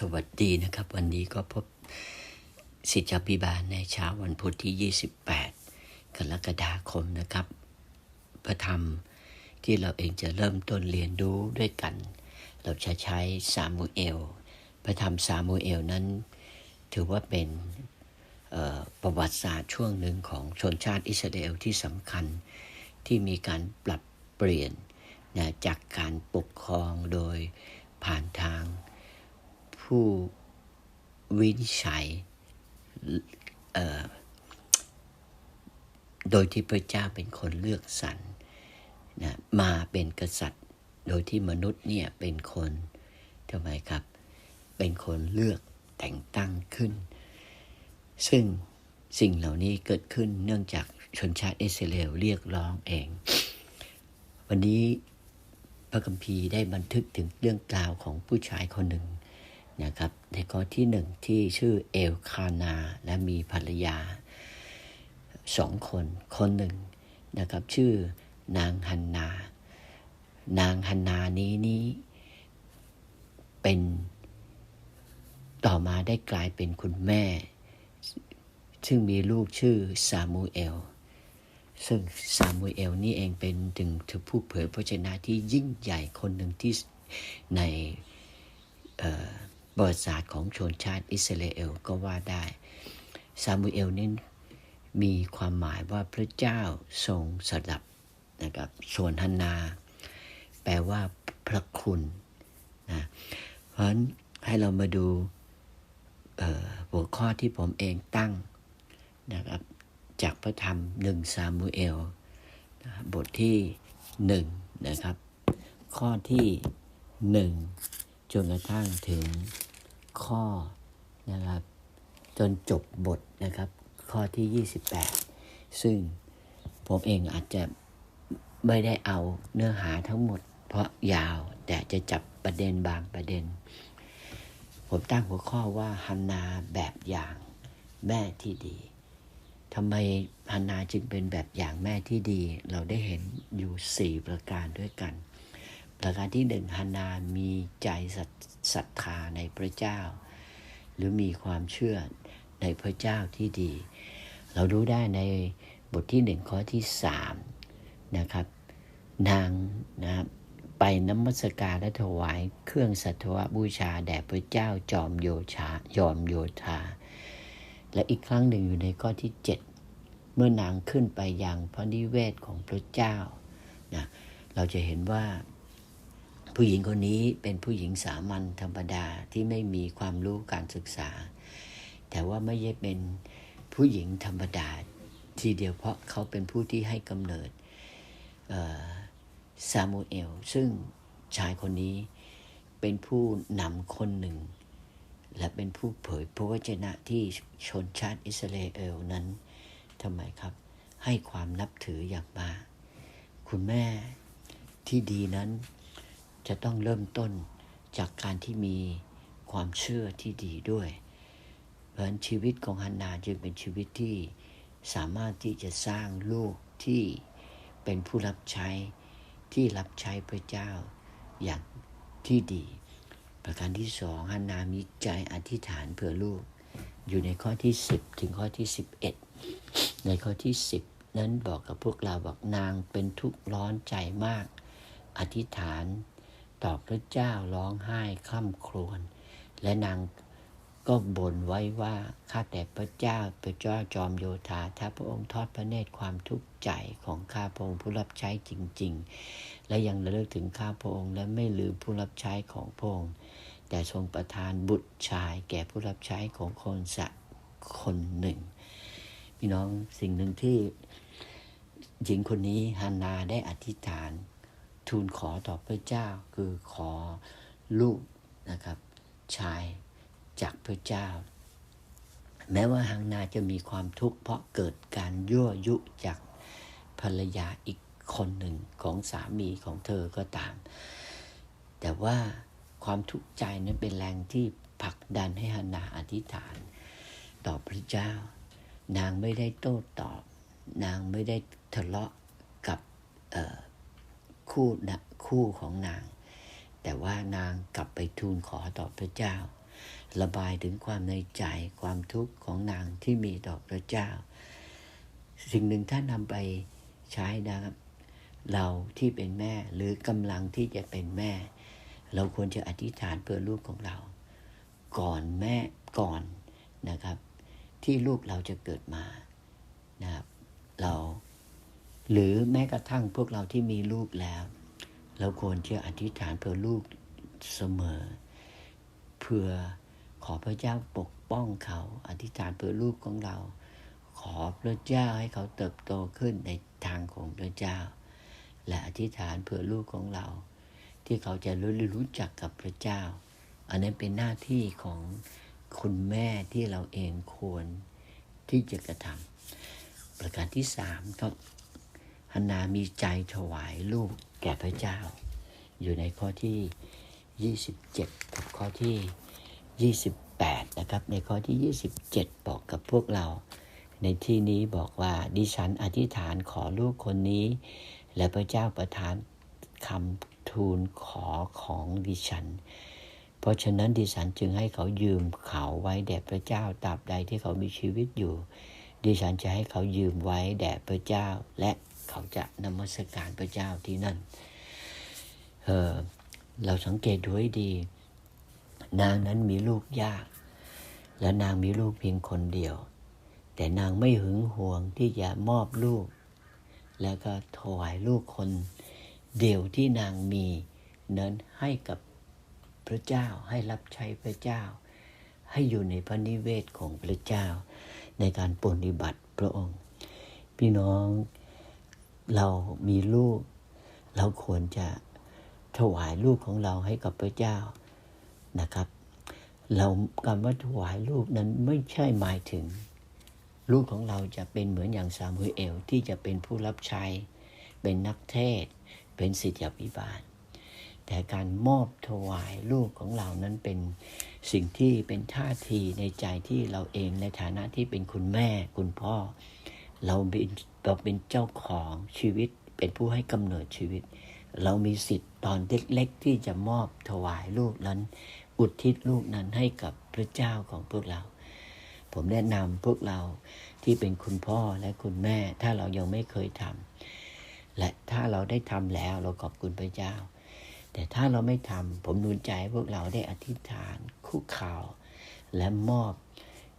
สวัสดีนะครับ วันนี้ก็พบสิทธิพิบาลในเช้าวันพุธที่ 28 กรกฎาคมนะครับ พระธรรมที่เราเองจะเริ่มต้นเรียนรู้ด้วยกัน เราจะใช้ซามูเอล พระธรรมซามูเอลนั้น ถือว่าเป็นประวัติศาสตร์ช่วงหนึ่งของชนชาติอิสราเอลที่สำคัญที่มีการปรับเปลี่ยนนะจากการปกครองโดยผ่านทาง ผู้วินิจฉัยโดยที่พระเจ้าเป็นคนเลือกสรรนะมาเป็นกษัตริย์ โดยที่มนุษย์เนี่ยเป็นคนทำไมครับ เป็นคนเลือกแต่งตั้งขึ้น ซึ่งสิ่งเหล่านี้เกิดขึ้นเนื่องจากชนชาติอิสราเอลเรียกร้องเอง วันนี้พระคัมภีร์ได้บันทึกถึงเรื่องกล่าวของผู้ชายคนหนึ่ง นะครับ ในข้อที่หนึ่งที่ชื่อเอลคานาและมีภรรยาสองคน คนหนึ่งนะครับ ชื่อนางฮันนา นางฮันนานี้นี้เป็นต่อมาได้กลายเป็นคุณแม่ ซึ่งมีลูกชื่อซามูเอล ซึ่งซามูเอลนี่เองเป็นถึงถือผู้เผยพระชนะที่ยิ่งใหญ่คนหนึ่งที่ใน บริษัทของชนชาติอิสราเอลก็ว่าได้ ซามูเอลนี้มีความหมายว่าพระเจ้าทรงสดับนะครับ ส่วนฮันนา แปลว่าพระคุณนะ เพราะฉะนั้นให้เรามาดูหัวข้อที่ผมเองตั้งนะครับจากพระธรรมหนึ่งซามูเอลบทที่หนึ่งนะครับ ข้อที่หนึ่ง จนกระทั่งถึงข้อนะครับ จนจบบทนะครับ ข้อที่ 28 ซึ่งผมเองอาจจะไม่ได้เอาเนื้อหาทั้งหมด เพราะยาวแต่จะจับประเด็นบางประเด็น ผมตั้งหัวข้อว่าฮันนาแบบอย่างแม่ที่ดีทำไมฮันนาจึงเป็นแบบอย่างแม่ที่ดี เราได้เห็นอยู่4ประการด้วยกัน ประการที่หนึ่งฮานามีใจศรัทธาในพระเจ้า หรือมีความเชื่อในพระเจ้าที่ดี เรารู้ได้ในบทที่หนึ่งข้อที่สามนะครับ นางนะครับไปน้ำมัสการและถวายเครื่องสัตวบูชาแด่พระเจ้าจอมโยชายอมโยธา และอีกครั้งหนึ่งอยู่ในข้อที่เจ็ดเมื่อนางขึ้นไปยังพระนิเวศของพระเจ้านะเราจะเห็นว่า ผู้หญิงคนนี้เป็นผู้หญิงสามัญธรรมดาที่ไม่มีความรู้การศึกษา แต่ว่าไม่ใช่เป็นผู้หญิงธรรมดาทีเดียวเพราะเขาเป็นผู้ที่ให้กำเนิดซามูเอลซึ่งชายคนนี้เป็นผู้นำคนหนึ่ง และเป็นผู้เผยพระวจนะที่ชนชาติอิสราเอลนั้นทำไมครับ ให้ความนับถืออย่างมากคุณแม่ที่ดีนั้น จะต้องเริ่มต้นจากการที่มีความเชื่อที่ดีด้วย เพราะฉะนั้นชีวิตของฮันนาจึงเป็นชีวิตที่สามารถที่จะสร้างลูกที่เป็นผู้รับใช้ที่รับใช้พระเจ้าอย่างที่ดี ประการที่สองฮันนามีใจอธิษฐานเพื่อลูก อยู่ในข้อที่ 10 ถึงข้อที่ 11 ในข้อที่ 10 นั้นบอกกับพวกเราบอกนางเป็นทุกข์ร้อนใจมาก อธิษฐาน ต่อพระเจ้าร้องไห้คล่ำครวญและนางก็บ่นไว้ว่าข้าแต่พระเจ้าพระเจ้าจอมโยธาถ้าพระองค์ทอดพระเนตรความทุกข์ใจของข้าพระองค์ผู้รับใช้จริง ๆ และยังระลึกถึงข้าพระองค์และไม่ลืมผู้รับใช้ของพระองค์แต่ทรงประทานบุตรชายแก่ผู้รับใช้ของคนสักคนหนึ่งพี่น้องสิ่งหนึ่งที่หญิงคนนี้ฮานาได้อธิษฐาน ทูลขอต่อพระเจ้า คือขอลูกนะครับ ชายจากพระเจ้า แม้ว่าฮังนาจะมีความทุกข์เพราะเกิดการยั่วยุจากภรรยาอีกคนหนึ่งของสามีของเธอก็ตาม แต่ว่าความทุกข์ใจนั้นเป็นแรงที่ผลักดันให้ฮันนาอธิษฐาน ต่อพระเจ้า นางไม่ได้โต้ตอบ นางไม่ได้ทะเลาะกับ คู่นะคู่ของนาง แต่ว่านางกลับไปทูลขอต่อพระเจ้า ระบายถึงความในใจความทุกข์ของนางที่มีต่อพระเจ้า สิ่งหนึ่งถ้านำไปใช้นะครับ เราที่เป็นแม่หรือกำลังที่จะเป็นแม่ เราควรจะอธิษฐานเพื่อลูกของเรา ก่อนแม่ก่อนนะครับ ที่ลูกเราจะเกิดมานะครับ เรา หรือแม้กระทั่งพวกเราที่มีลูกแล้ว เราควรจะอธิษฐานเพื่อลูกเสมอ เพื่อขอพระเจ้าปกป้องเขา อธิษฐานเพื่อลูกของเรา ขอพระเจ้าให้เขาเติบโตขึ้นในทางของพระเจ้า และอธิษฐานเพื่อลูกของเรา ที่เขาจะรู้รู้จักกับพระเจ้า อันนั้นเป็นหน้าที่ของคุณแม่ที่เราเองควรที่จะกระทำประการที่สามก็ ฮันนามีใจถวายลูกแก่พระเจ้า อยู่ในข้อที่ 27 กับข้อที่ 28 นะครับ ในข้อที่ 27 บอกกับพวกเรา ในที่นี้บอกว่าดิฉันอธิษฐานขอลูกคนนี้ และพระเจ้าประทานคำทูลขอของดิฉัน เพราะฉะนั้นดิฉันจึงให้เขายืมเขาไว้แด่พระเจ้าตราบใดที่เขามีชีวิตอยู่ดิฉันจะให้เขายืมไว้แด่พระเจ้าและ เขาจะนมัสการพระเจ้าที่นั่นเเราสังเกตดูให้ดี นางนั้นมีลูกยาก และนางมีลูกเพียงคนเดียว แต่นางไม่หึงหวงที่จะมอบลูก แล้วก็ถวายลูกคนเดียวที่นางมีนั้นให้กับพระเจ้าให้รับใช้พระเจ้า ให้อยู่ในพระนิเวศของพระเจ้า ในการปฏิบัติพระองค์ พี่น้อง เรามีลูก เราควรจะถวายลูกของเราให้กับพระเจ้านะครับ เราการว่าถวายลูกนั้นไม่ใช่หมายถึง ลูกของเราจะเป็นเหมือนอย่างซามูเอลที่จะเป็นผู้รับใช้ เป็นนักเทศ เป็นศิษยาภิบาล แต่การมอบถวายลูกของเรานั้นเป็นสิ่งที่เป็นท่าทีในใจที่เราเองในฐานะที่เป็นคุณแม่คุณพ่อ เราเป็น เราเป็นเจ้าของชีวิต เป็นผู้ให้กำเนิดชีวิต เรามีสิทธิ์ตอนเล็กๆที่จะมอบถวายลูกนั้น อุทิศลูกนั้นให้กับพระเจ้าของพวกเรา ผมแนะนำพวกเราที่เป็นคุณพ่อและคุณแม่ ถ้าเรายังไม่เคยทำและถ้าเราได้ทำแล้วเราขอบคุณพระเจ้า แต่ถ้าเราไม่ทำผมนุนใจพวกเราได้อธิษฐานคุกข่าว และมอบ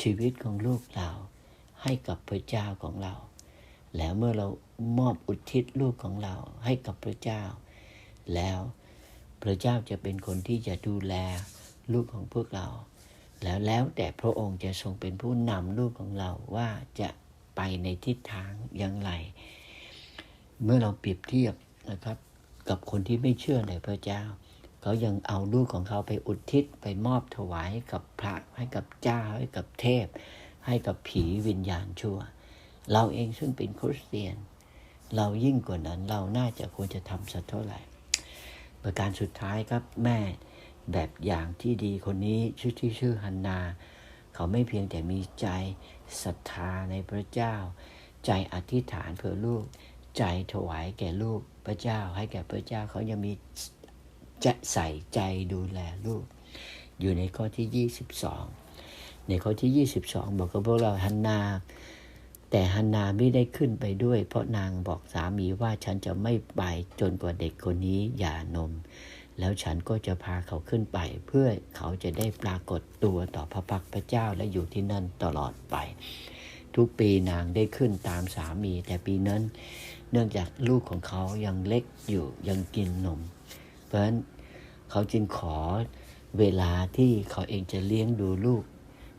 ชีวิตของลูกเราให้กับพระเจ้าของเรา แล้วเมื่อเรามอบอุทิศลูกของเราให้กับพระเจ้า แล้วพระเจ้าจะเป็นคนที่จะดูแลลูกของพวกเรา แล้วแล้วแต่พระองค์จะทรงเป็นผู้นำลูกของเราว่าจะไปในทิศทางอย่างไร เมื่อเราเปรียบเทียบนะครับ กับคนที่ไม่เชื่อในพระเจ้าเขายังเอาลูกของเขาไปอุทิศไปมอบถวายกับพระให้กับเจ้าให้กับเทพ ให้กับผีวิญญาณชั่ว เราเองซึ่งเป็นคริสเตียน เรายิ่งกว่านั้นเราน่าจะควรจะทำสักเท่าไหร่ ประการสุดท้ายครับแม่แบบอย่างที่ดีคนนี้ชื่อที่ชื่อฮันนา เขาไม่เพียงแต่มีใจศรัทธาในพระเจ้า ใจอธิษฐานเพื่อลูก ใจถวายแก่ลูกพระเจ้า ให้แก่พระเจ้าเขายังมีจะใส่ใจดูแลลูก อยู่ในข้อที่ 22 ในข้อที่ 22 บอกกับพวกเราฮันนา แต่ฮันนาไม่ได้ขึ้นไปด้วย เพราะนางบอกสามีว่าฉันจะไม่ไปจนกว่าเด็กคนนี้หย่านม แล้วฉันก็จะพาเขาขึ้นไป เพื่อเขาจะได้ปรากฏตัวต่อพระพักพระเจ้าและอยู่ที่นั่นตลอดไป ทุกปีนางได้ขึ้นตามสามี แต่ปีนั้น เนื่องจากลูกของเขายังเล็กอยู่ยังกินนม เพราะฉะนั้นเขาจึงขอเวลาที่เขาเองจะเลี้ยงดูลูก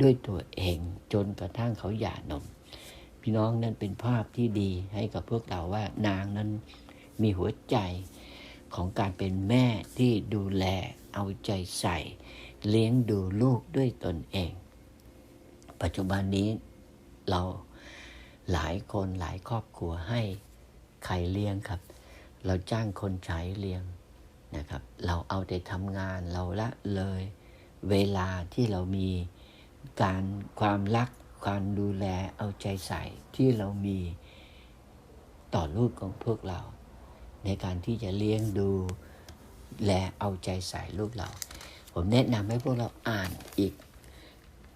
ด้วยตัวเองจนกระทั่งเขาหย่านม พี่น้องนั่นเป็นภาพที่ดีให้กับพวกเราว่านางนั้นมีหัวใจของการเป็นแม่ที่ดูแลเอาใจใส่ เลี้ยงดูลูกด้วยตนเอง ปัจจุบันนี้เราหลายคนหลายครอบครัวให้ใครเลี้ยงครับ เราจ้างคนใช้เลี้ยงนะครับ เราเอาแต่ทำงานเราละเลย เวลาที่เรามีการความรัก การดูแลเอาใจใส่ที่เรามีต่อลูกของพวกเรา ในการที่จะเลี้ยงดูแลเอาใจใส่ลูกเรา ผมแนะนำให้พวกเราอ่านอีก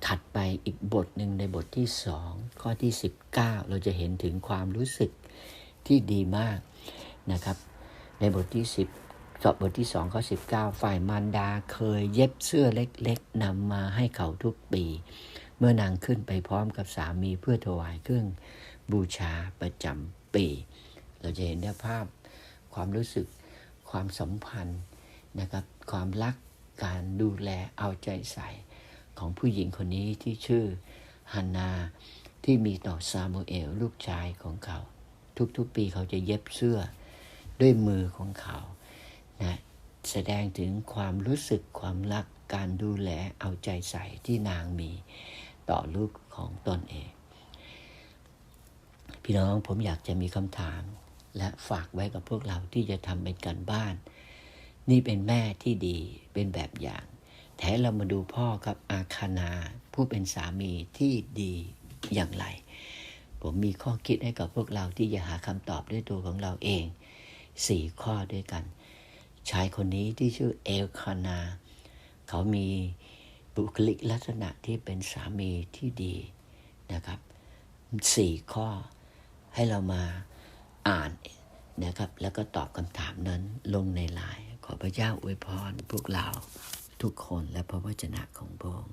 ถัดไปอีกบทหนึ่งในบทที่สองข้อที่ 19 เราจะเห็นถึงความรู้สึกที่ดีมากนะครับ ในบทที่ 10สอบบทที่2ข้อ19 ฝ่ายมารดาเคยเย็บเสื้อเล็กๆนำมาให้เขาทุกปี เมื่อนางขึ้นไปพร้อมกับสามีเพื่อถวายเครื่องบูชาประจำปี เราจะเห็นได้ภาพความรู้สึกความสัมพันธ์นะครับความรักการดูแลเอาใจใส่ของผู้หญิงคนนี้ที่ชื่อฮันนาที่มีต่อซามูเอลลูกชายของเขา ทุกๆปีเขาจะเย็บเสื้อด้วยมือของเขานะแสดงถึงความรู้สึกความรักการดูแลเอาใจใส่ที่นางมี ต่อลูกของตนเอง พี่น้องผมอยากจะมีคำถาม และฝากไว้กับพวกเราที่จะทำเป็นการบ้าน นี่เป็นแม่ที่ดีเป็นแบบอย่างแท้เรามาดูพ่อครับอาคานา ผู้เป็นสามีที่ดีอย่างไร ผมมีข้อคิดให้กับพวกเราที่จะหาคำตอบด้วยตัวของเราเองสี่ข้อด้วยกัน ชายคนนี้ที่ชื่อเอลคานา เขามี บุคลิกลักษณะที่เป็นสามีที่ดีนะครับสี่ข้อให้เรามาอ่านนะครับ แล้วก็ตอบคำถามนั้นลงในไลน์ขอพระเจ้าอวยพรพวกเราทุกคนและพระวจนะของพระองค์